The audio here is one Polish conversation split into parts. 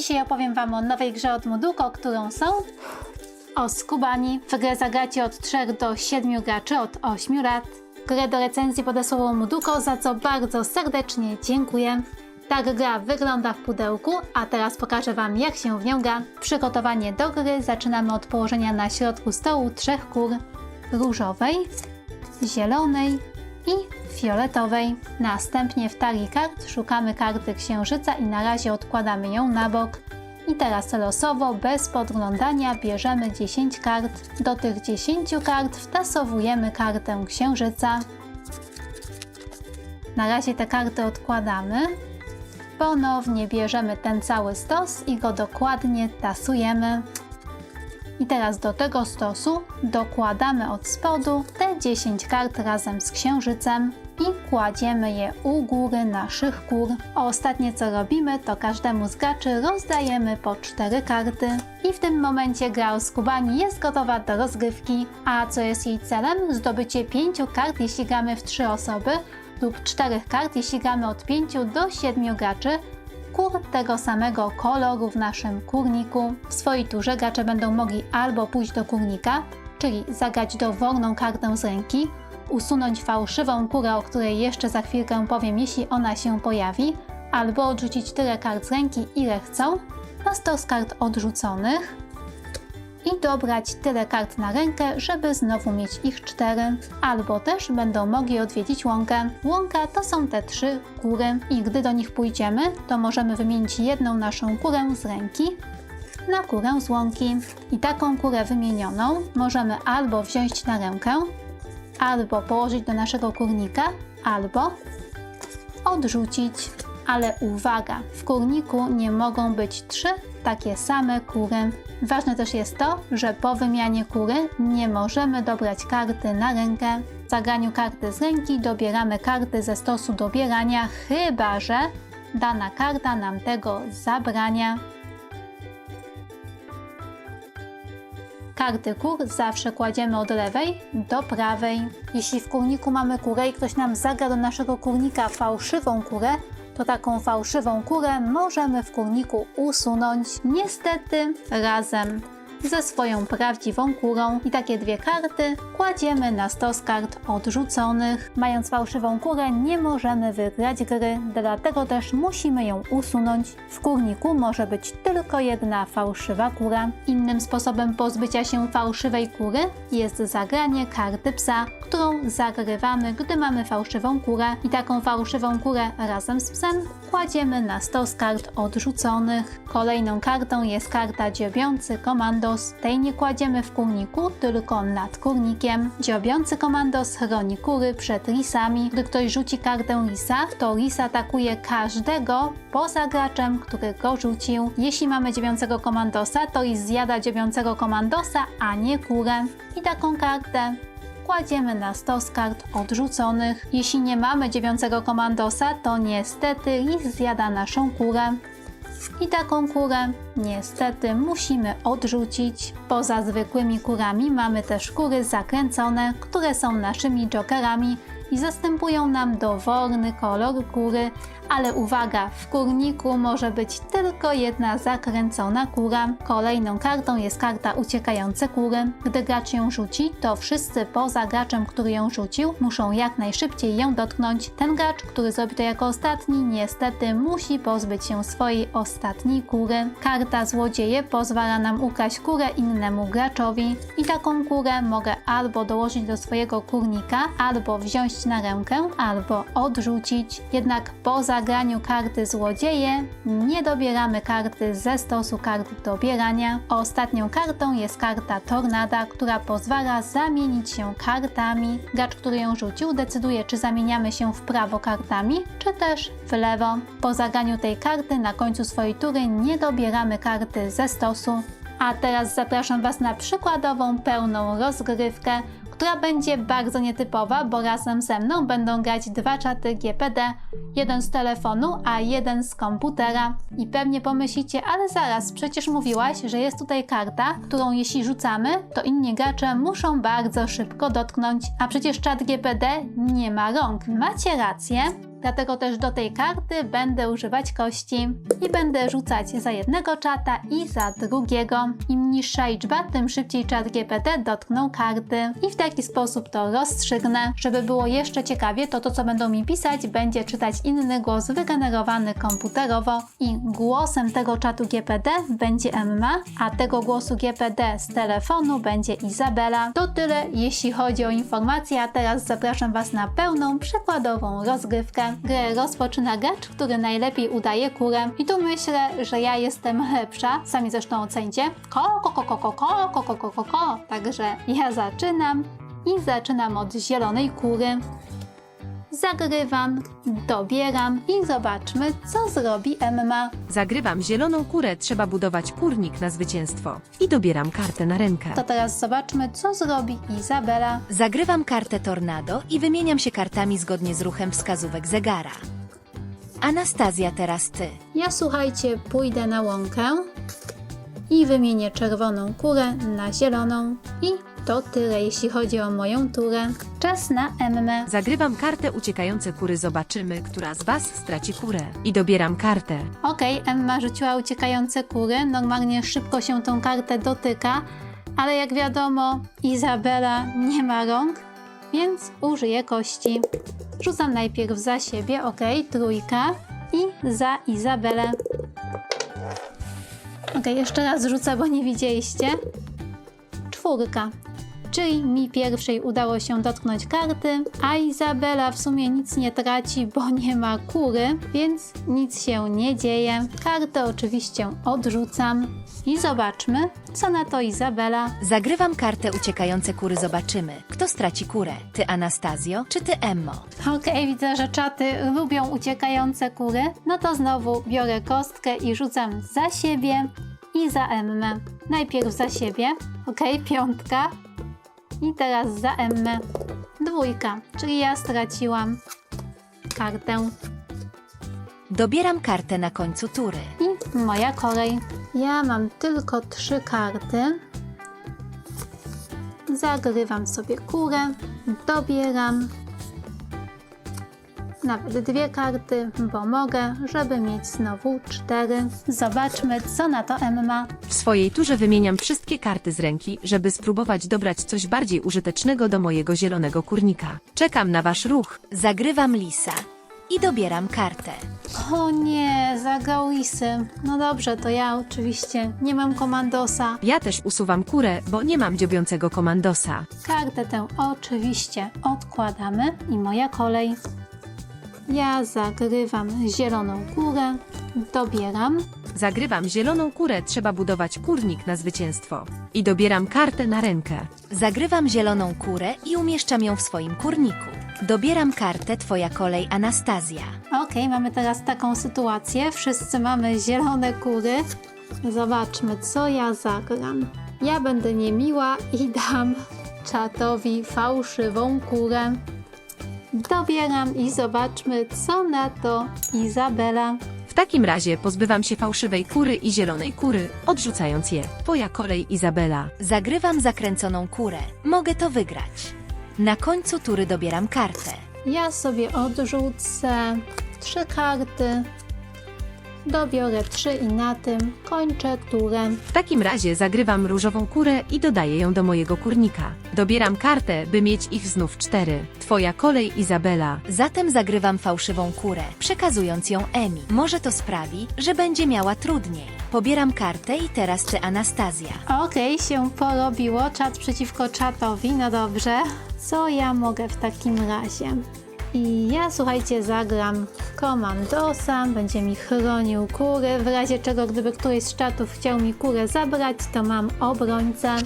Dzisiaj opowiem Wam o nowej grze od Moduko, którą są Oskubani. W grę zagracie od 3 do 7 graczy od 8 lat. Grę do recenzji podesłało Moduko, za co bardzo serdecznie dziękuję. Tak gra wygląda w pudełku, a teraz pokażę Wam jak się w nią gra. Przygotowanie do gry zaczynamy od położenia na środku stołu trzech kur. Różowej, zielonej i fioletowej. Następnie w talii kart szukamy karty księżyca i na razie odkładamy ją na bok. I teraz losowo, bez podglądania, bierzemy 10 kart. Do tych 10 kart wtasowujemy kartę księżyca. Na razie te karty odkładamy. Ponownie bierzemy ten cały stos i go dokładnie tasujemy. I teraz do tego stosu dokładamy od spodu te 10 kart razem z księżycem i kładziemy je u góry naszych kur. A ostatnie co robimy, to każdemu z graczy rozdajemy po 4 karty. I w tym momencie gra o skubani jest gotowa do rozgrywki. A co jest jej celem? Zdobycie 5 kart, jeśli gramy w 3 osoby, lub 4 kart, jeśli gramy od 5 do 7 graczy kur tego samego koloru w naszym kurniku. W swojej turze gracze będą mogli albo pójść do kurnika, czyli zagrać dowolną kartę z ręki, usunąć fałszywą kurę, o której jeszcze za chwilkę powiem, jeśli ona się pojawi, albo odrzucić tyle kart z ręki, ile chcą, na stos kart odrzuconych i dobrać tyle kart na rękę, żeby znowu mieć ich cztery. Albo też będą mogli odwiedzić łąkę. Łąka to są te trzy kury i gdy do nich pójdziemy, to możemy wymienić jedną naszą kurę z ręki na kurę z łąki. I taką kurę wymienioną możemy albo wziąć na rękę, albo położyć do naszego kurnika, albo odrzucić. Ale uwaga, w kurniku nie mogą być trzy takie same kury. Ważne też jest to, że po wymianie kury nie możemy dobrać karty na rękę. W zagraniu karty z ręki dobieramy karty ze stosu dobierania, chyba że dana karta nam tego zabrania. Karty kur zawsze kładziemy od lewej do prawej. Jeśli w kurniku mamy kurę i ktoś nam zagra do naszego kurnika fałszywą kurę, to taką fałszywą kurę możemy w kurniku usunąć niestety razem ze swoją prawdziwą kurą i takie dwie karty kładziemy na stos kart odrzuconych. Mając fałszywą kurę nie możemy wygrać gry, dlatego też musimy ją usunąć. W kurniku może być tylko jedna fałszywa kura. Innym sposobem pozbycia się fałszywej kury jest zagranie karty psa, którą zagrywamy, gdy mamy fałszywą kurę i taką fałszywą kurę razem z psem kładziemy na stos kart odrzuconych. Kolejną kartą jest karta dziobiący komandos. Tej nie kładziemy w kurniku, tylko nad kurnikiem. Dziobiący komandos chroni kury przed lisami. Gdy ktoś rzuci kartę lisa, to lis atakuje każdego poza graczem, który go rzucił. Jeśli mamy dziewiącego komandosa, to lis zjada dziewiącego komandosa, a nie kurę. I taką kartę kładziemy na stos kart odrzuconych. Jeśli nie mamy dziewiątego komandosa, to niestety lis zjada naszą kurę. I taką kurę niestety musimy odrzucić. Poza zwykłymi kurami mamy też kury zakręcone, które są naszymi jokerami i zastępują nam dowolny kolor kury, ale uwaga, w kurniku może być tylko jedna zakręcona kura. Kolejną kartą jest karta uciekające kury. Gdy gracz ją rzuci, to wszyscy poza graczem, który ją rzucił, muszą jak najszybciej ją dotknąć. Ten gracz, który zrobi to jako ostatni, niestety musi pozbyć się swojej ostatniej kury. Karta złodzieje pozwala nam ukraść kurę innemu graczowi i taką kurę mogę albo dołożyć do swojego kurnika, albo wziąć na rękę, albo odrzucić. Jednak po zagraniu karty złodzieje nie dobieramy karty ze stosu kart dobierania. Ostatnią kartą jest karta tornada, która pozwala zamienić się kartami. Gracz, który ją rzucił, decyduje, czy zamieniamy się w prawo kartami, czy też w lewo. Po zagraniu tej karty na końcu swojej tury nie dobieramy karty ze stosu. A teraz zapraszam Was na przykładową pełną rozgrywkę, która będzie bardzo nietypowa, bo razem ze mną będą grać dwa czaty GPD, jeden z telefonu, a jeden z komputera. I pewnie pomyślicie, ale zaraz, przecież mówiłaś, że jest tutaj karta, którą jeśli rzucamy, to inni gracze muszą bardzo szybko dotknąć, a przecież czat GPD nie ma rąk. Macie rację, Dlatego też do tej karty będę używać kości i będę rzucać za jednego czata i za drugiego. Im niższa liczba, tym szybciej czat GPT dotknął karty i w taki sposób to rozstrzygnę. Żeby było jeszcze ciekawie, to to co będą mi pisać będzie czytać inny głos wygenerowany komputerowo i głosem tego czatu GPD będzie Emma, a tego głosu GPD z telefonu będzie Izabela. To tyle jeśli chodzi o informacje, a teraz zapraszam Was na pełną, przykładową rozgrywkę. Grę rozpoczyna gracz, który najlepiej udaje kurę i tu myślę, że ja jestem lepsza, sami zresztą ocencie. Ko, ko, ko, ko, ko, ko, ko, ko, ko, ko. Także ja zaczynam i zaczynam od zielonej kury. Zagrywam, dobieram i zobaczmy, co zrobi Emma. Zagrywam zieloną kurę, trzeba budować kurnik na zwycięstwo. I dobieram kartę na rękę. To teraz zobaczmy, co zrobi Izabela. Zagrywam kartę Tornado i wymieniam się kartami zgodnie z ruchem wskazówek zegara. Anastazja, teraz ty. Ja słuchajcie, pójdę na łąkę i wymienię czerwoną kurę na zieloną i to tyle, jeśli chodzi o moją turę. Czas na Emmę. Zagrywam kartę uciekające kury, zobaczymy, która z was straci kurę. I dobieram kartę. Okej, Emma rzuciła uciekające kury. Normalnie szybko się tą kartę dotyka, ale jak wiadomo, Izabela nie ma rąk, więc użyję kości. Rzucam najpierw za siebie, ok, trójka i za Izabelę. Ok, jeszcze raz rzucę, bo nie widzieliście. Czwórka. Czyli mi pierwszej udało się dotknąć karty, a Izabela w sumie nic nie traci, bo nie ma kury, więc nic się nie dzieje. Kartę oczywiście odrzucam i zobaczmy, co na to Izabela. Zagrywam kartę uciekające kury, zobaczymy. Kto straci kurę? Ty, Anastazjo, czy ty, Emmo? Okej, widzę, że czaty lubią uciekające kury. No to znowu biorę kostkę i rzucam za siebie i za Emmę. Najpierw za siebie, okej, piątka. I teraz za Emmę. Dwójka, czyli ja straciłam kartę. Dobieram kartę na końcu tury. I moja kolej. Ja mam tylko trzy karty. Zagrywam sobie kurę, dobieram nawet dwie karty, bo mogę, żeby mieć znowu cztery. Zobaczmy, co na to Emma. W swojej turze wymieniam wszystkie karty z ręki, żeby spróbować dobrać coś bardziej użytecznego do mojego zielonego kurnika. Czekam na wasz ruch. Zagrywam lisa i dobieram kartę. O nie, zagrał lisy. No dobrze, to ja oczywiście nie mam komandosa. Ja też usuwam kurę, bo nie mam dziobiącego komandosa. Kartę tę oczywiście odkładamy i moja kolej. Ja zagrywam zieloną górę, dobieram. Zagrywam zieloną kurę, trzeba budować kurnik na zwycięstwo. I dobieram kartę na rękę. Zagrywam zieloną kurę i umieszczam ją w swoim kurniku. Dobieram kartę Twoja kolej, Anastazja. Okej, mamy teraz taką sytuację. Wszyscy mamy zielone kury. Zobaczmy, co ja zagram. Ja będę niemiła i dam czatowi fałszywą kurę. Dobieram i zobaczmy, co na to Izabela. W takim razie pozbywam się fałszywej kury i zielonej kury, odrzucając je. Twoja kolej Izabela. Zagrywam zakręconą kurę. Mogę to wygrać. Na końcu tury dobieram kartę. Ja sobie odrzucę trzy karty. Dobiorę trzy i na tym kończę turę. W takim razie zagrywam różową kurę i dodaję ją do mojego kurnika. Dobieram kartę, by mieć ich znów cztery. Twoja kolej Izabela. Zatem zagrywam fałszywą kurę, przekazując ją Emi. Może to sprawi, że będzie miała trudniej. Pobieram kartę i teraz ty, Anastazja. Okej, się porobiło. Czat przeciwko czatowi. No dobrze. Co ja mogę w takim razie? I ja, słuchajcie, zagram komandosa, będzie mi chronił kury. W razie czego, gdyby któryś z czatów chciał mi kurę zabrać, to mam obrońcę.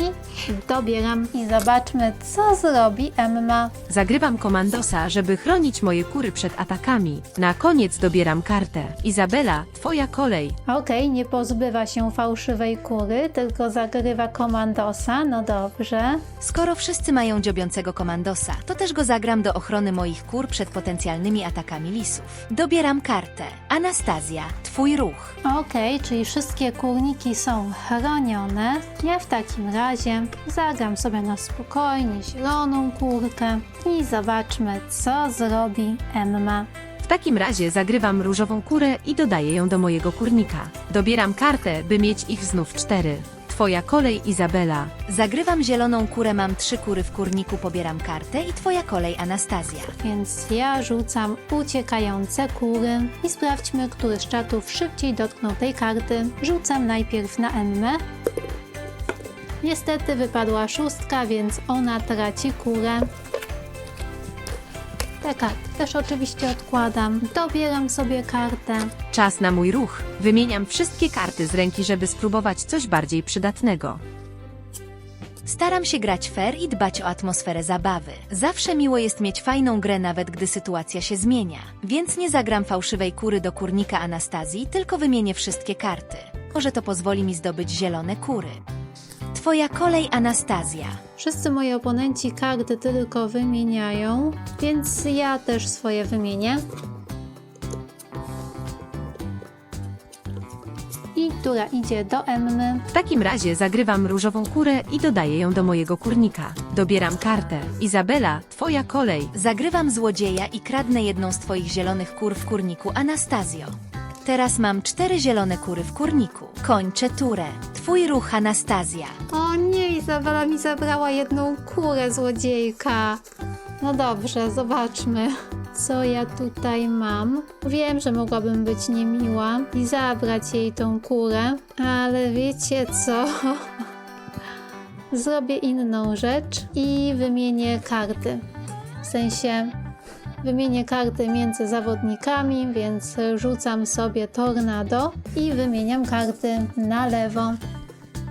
I dobieram i zobaczmy, co zrobi Emma. Zagrywam komandosa, żeby chronić moje kury przed atakami. Na koniec dobieram kartę. Izabela, twoja kolej. Okej, nie pozbywa się fałszywej kury, tylko zagrywa komandosa. No dobrze. Skoro wszyscy mają dziobiącego komandosa, to też go zagram do ochrony moich kur przed potencjalnymi atakami lisów. Dobieram kartę. Anastazja, twój ruch. Okej, czyli wszystkie kurniki są chronione. Ja w takim razie razie zagram sobie na spokojnie zieloną kurkę i zobaczmy, co zrobi Emma. W takim razie zagrywam różową kurę i dodaję ją do mojego kurnika. Dobieram kartę, by mieć ich znów cztery. Twoja kolej, Izabela. Zagrywam zieloną kurę, mam trzy kury w kurniku, pobieram kartę i twoja kolej Anastazja. Więc ja rzucam uciekające kury i sprawdźmy, który z czatów szybciej dotknął tej karty. Rzucam najpierw na Emmę. Niestety wypadła szóstka, więc ona traci kurę. Te karty też oczywiście odkładam. Dobieram sobie kartę. Czas na mój ruch. Wymieniam wszystkie karty z ręki, żeby spróbować coś bardziej przydatnego. Staram się grać fair i dbać o atmosferę zabawy. Zawsze miło jest mieć fajną grę, nawet gdy sytuacja się zmienia. Więc nie zagram fałszywej kury do kurnika Anastazji, tylko wymienię wszystkie karty. Może to pozwoli mi zdobyć zielone kury. Twoja kolej Anastazja. Wszyscy moi oponenci karty tylko wymieniają, więc ja też swoje wymienię. I która idzie do Emmy. W takim razie zagrywam różową kurę i dodaję ją do mojego kurnika. Dobieram kartę. Izabela, twoja kolej. Zagrywam złodzieja i kradnę jedną z twoich zielonych kur w kurniku Anastazjo. Teraz mam cztery zielone kury w kurniku. Kończę turę. Twój ruch Anastazja. O nie, Izabela mi zabrała jedną kurę złodziejka. No dobrze, zobaczmy. Co ja tutaj mam? Wiem, że mogłabym być niemiła i zabrać jej tą kurę, ale wiecie co? Zrobię inną rzecz i wymienię karty. W sensie wymienię karty między zawodnikami, więc rzucam sobie tornado i wymieniam karty na lewo.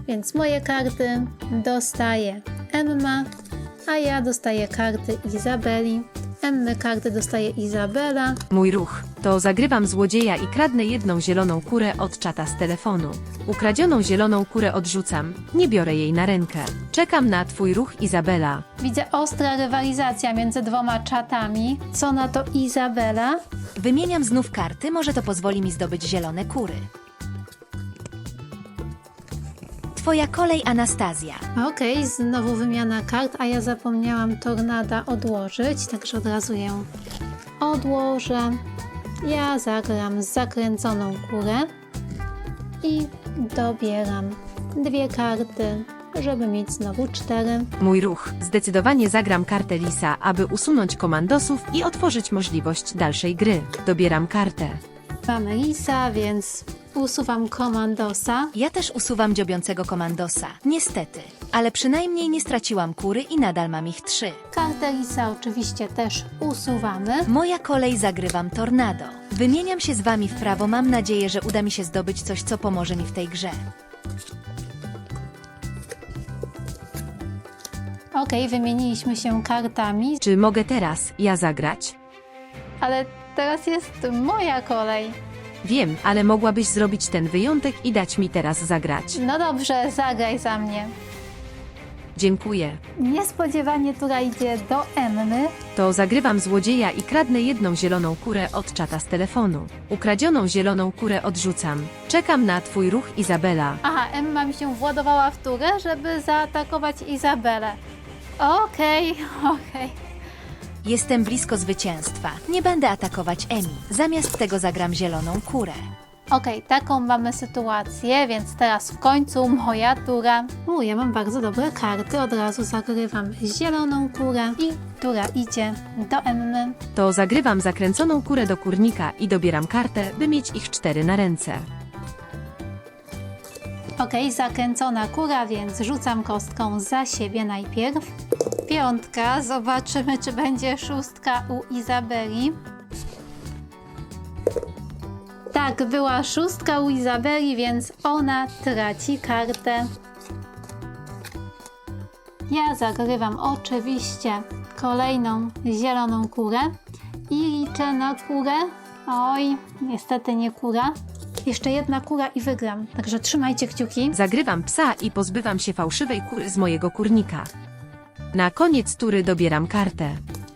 Więc moje karty dostaje Emma, a ja dostaję karty Izabeli. Emmy karty dostaje Izabela. Mój ruch. To zagrywam złodzieja i kradnę jedną zieloną kurę od czata z telefonu. Ukradzioną zieloną kurę odrzucam. Nie biorę jej na rękę. Czekam na twój ruch, Izabela. Widzę ostra rywalizacja między dwoma czatami. Co na to Izabela? Wymieniam znów karty, może to pozwoli mi zdobyć zielone kury. Twoja kolej Anastazja. Okej, znowu wymiana kart, a ja zapomniałam tornada odłożyć, także od razu ją odłożę. Ja zagram zakręconą kurę i dobieram dwie karty, żeby mieć znowu cztery. Mój ruch. Zdecydowanie zagram kartę Lisa, aby usunąć komandosów i otworzyć możliwość dalszej gry. Dobieram kartę. Mamy Lisa, więc usuwam komandosa. Ja też usuwam dziobiącego komandosa. Niestety. Ale przynajmniej nie straciłam kury i nadal mam ich trzy. Kartę Lisa oczywiście też usuwamy. Moja kolej zagrywam tornado. Wymieniam się z wami w prawo, mam nadzieję, że uda mi się zdobyć coś, co pomoże mi w tej grze. Okej, wymieniliśmy się kartami, Czy mogę teraz ja zagrać? ale teraz jest moja kolej. Wiem, ale mogłabyś zrobić ten wyjątek i dać mi teraz zagrać. No dobrze, zagraj za mnie. Dziękuję. Niespodziewanie tura idzie do Emmy. To zagrywam złodzieja i kradnę jedną zieloną kurę od czata z telefonu. Ukradzioną zieloną kurę odrzucam. Czekam na twój ruch, Izabela. Aha, Emma mi się władowała w turę, żeby zaatakować Izabelę. Okej, okej. Jestem blisko zwycięstwa. Nie będę atakować Emi. Zamiast tego zagram zieloną kurę. Okej, taką mamy sytuację, więc teraz w końcu moja tura. U, ja mam bardzo dobre karty, od razu zagrywam zieloną kurę i tura idzie do Emmy. To zagrywam zakręconą kurę do kurnika i dobieram kartę, by mieć ich cztery na ręce. Okej, zakręcona kura, więc rzucam kostką za siebie najpierw. Piątka, zobaczymy czy będzie szóstka u Izabeli. Tak, była szóstka u Izabeli, więc ona traci kartę. Ja zagrywam oczywiście kolejną zieloną kurę i liczę na kurę. Oj, niestety nie kura. Jeszcze jedna kura i wygram, także trzymajcie kciuki. Zagrywam psa i pozbywam się fałszywej kury z mojego kurnika. Na koniec tury dobieram kartę.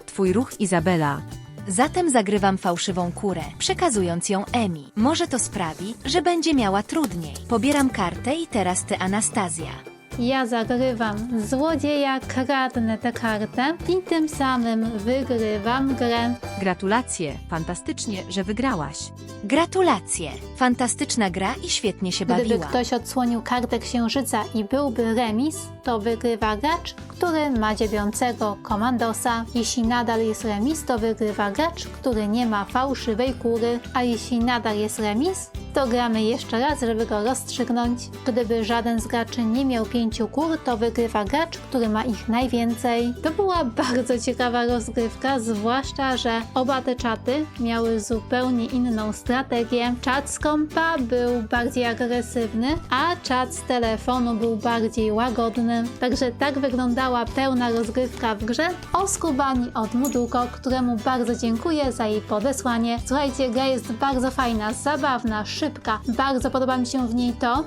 Twój ruch, Izabela. Zatem zagrywam fałszywą kurę, przekazując ją Emi. Może to sprawi, że będzie miała trudniej. Pobieram kartę i teraz ty Anastazja. Ja zagrywam złodzieja, kradnę tę kartę i tym samym wygrywam grę. Gratulacje, fantastycznie, że wygrałaś. Gratulacje! Fantastyczna gra i świetnie się Gdyby bawiła. ktoś odsłonił kartę księżyca i byłby remis, to wygrywa gracz, który ma dziewiącego komandosa. Jeśli nadal jest remis, to wygrywa gracz, który nie ma fałszywej kury. A jeśli nadal jest remis, to gramy jeszcze raz, żeby go rozstrzygnąć. Gdyby żaden z graczy nie miał pięciu to wygrywa gracz, który ma ich najwięcej. To była bardzo ciekawa rozgrywka, zwłaszcza, że oba te czaty miały zupełnie inną strategię. Czat z kompa był bardziej agresywny, a czat z telefonu był bardziej łagodny. Także tak wyglądała pełna rozgrywka w grze o skubani od Muduko, któremu bardzo dziękuję za jej podesłanie. Słuchajcie, gra jest bardzo fajna, zabawna, szybka. Bardzo podoba mi się w niej to,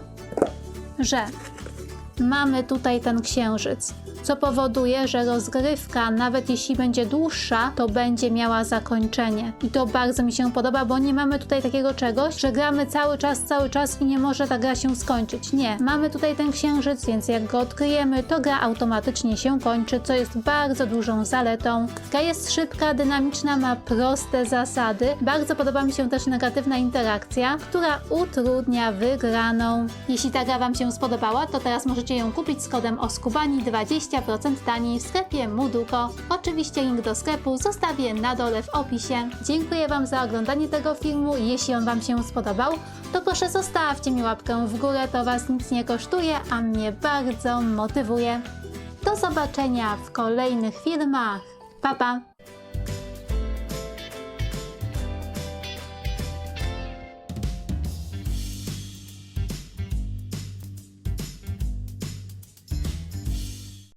że mamy tutaj ten księżyc, co powoduje, że rozgrywka, nawet jeśli będzie dłuższa, to będzie miała zakończenie. I to bardzo mi się podoba, bo nie mamy tutaj takiego czegoś, że gramy cały czas, cały czas i nie może ta gra się skończyć. Nie, mamy tutaj ten księżyc, więc jak go odkryjemy, to gra automatycznie się kończy, co jest bardzo dużą zaletą. Gra jest szybka, dynamiczna, ma proste zasady. Bardzo podoba mi się też negatywna interakcja, która utrudnia wygraną. Jeśli ta gra Wam się spodobała, to teraz możecie ją kupić z kodem OSKUBANI 20% taniej w sklepie Muduko. Oczywiście link do sklepu zostawię na dole w opisie. Dziękuję Wam za oglądanie tego filmu. Jeśli on Wam się spodobał, to proszę zostawcie mi łapkę w górę, to Was nic nie kosztuje, a mnie bardzo motywuje. Do zobaczenia w kolejnych filmach. Pa pa!